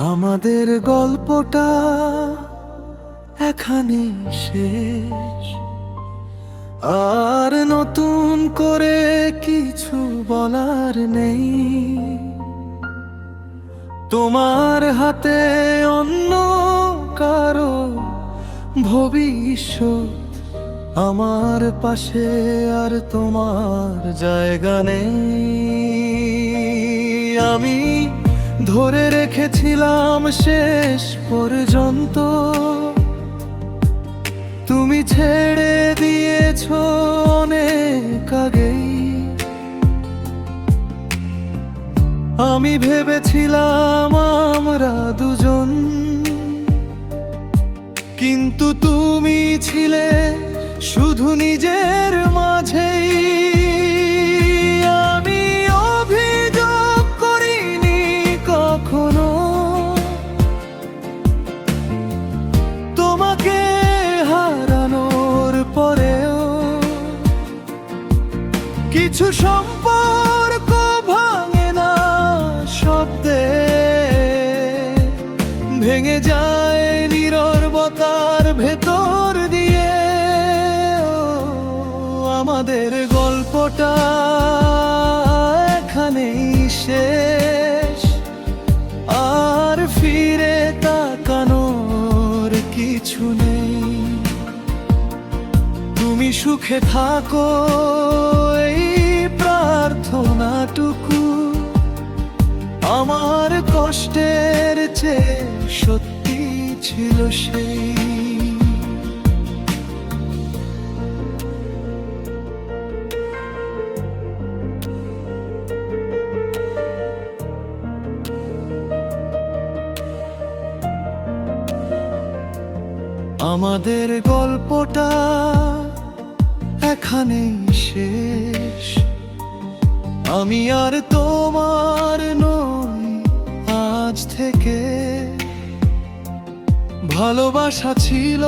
আমাদের গল্পটা এখানে শেষ। আর নতুন করে কিছু বলার নেই। তোমার হাতে অন্য কারও ভবিষ্যৎ আমার পাশে আর তোমার জায়গা নেই। আমি ধরে রেখেছিলাম শেষ পর্যন্ত। তুমি ছেড়ে দিয়েছ অনেক আগেই। আমি ভেবেছিলাম আমরা দুজন। কিন্তু তুমি ছিলে শুধু নিজের মাঝেই। সম্পর্ক ভাঙে না শব্দে। ভেঙে যায় নিরবতার ভেতর দিয়ে। আমাদের গল্পটা এখানেই শেষ। আর ফিরে তাকানোর কিছু নেই। তুমি সুখে থাকো ছিল সেই। আমাদের গল্পটা এখানেই শেষ। আমি আর তোমার নই আজ থেকে। ভালোবাসা ছিল,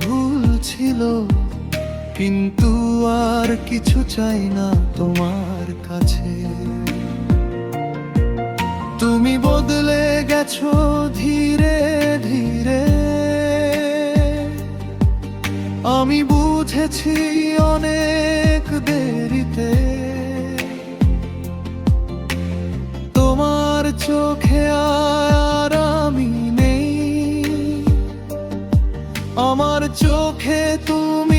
ভুল ছিল। কিন্তু আর কিছু চাই না তোমার কাছে। তুমি বদলে গেছো ধীরে ধীরে। আমি বুঝেছি অনেক দেরিতে। চোখে আর আমি নেই। আমার চোখে তুমি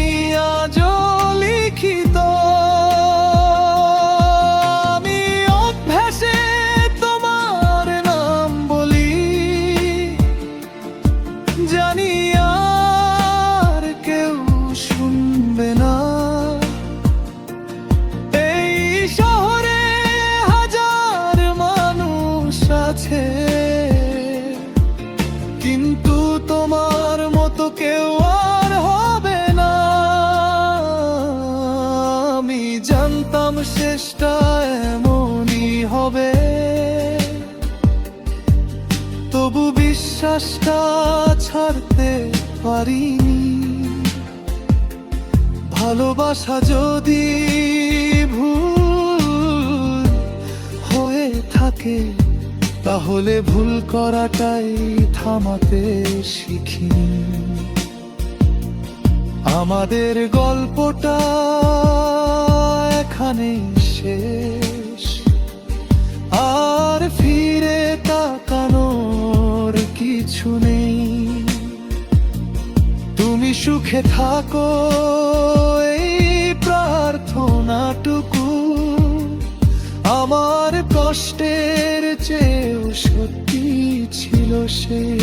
তবু বিশ্বাসটা ছাড়তে পারিনি। ভালোবাসা যদি ভুল হয়ে থাকে, তাহলে ভুল করাটাই থামাতে শিখি আমাদের গল্পটা তুমি সুখে থাকো এই প্রার্থনাটুকু। আমার কষ্টের চেয়েও সত্যি ছিল সেই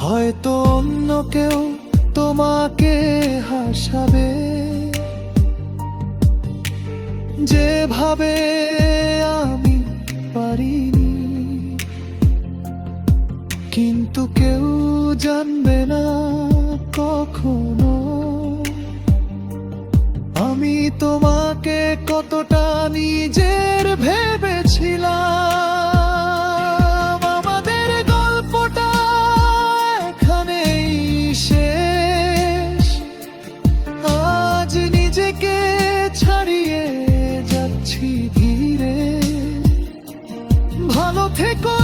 হয়তো অন্য কেউ তোমাকে হাসাবে। যেভাবে আমি পারিনি কিন্তু কেউ জানবে না কখনো। আমি তোমাকে কতটা নিজের থেকো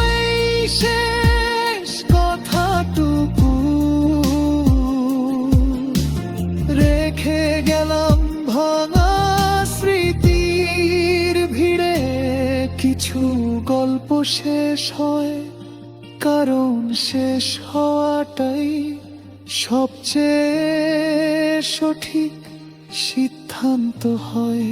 শেষ কথাটুকু? রেখে গেলাম স্মৃতির ভিড়ে। কিছু গল্প শেষ হয়, কারণ শেষ হওয়াটাই সবচেয়ে সঠিক সিদ্ধান্ত হয়।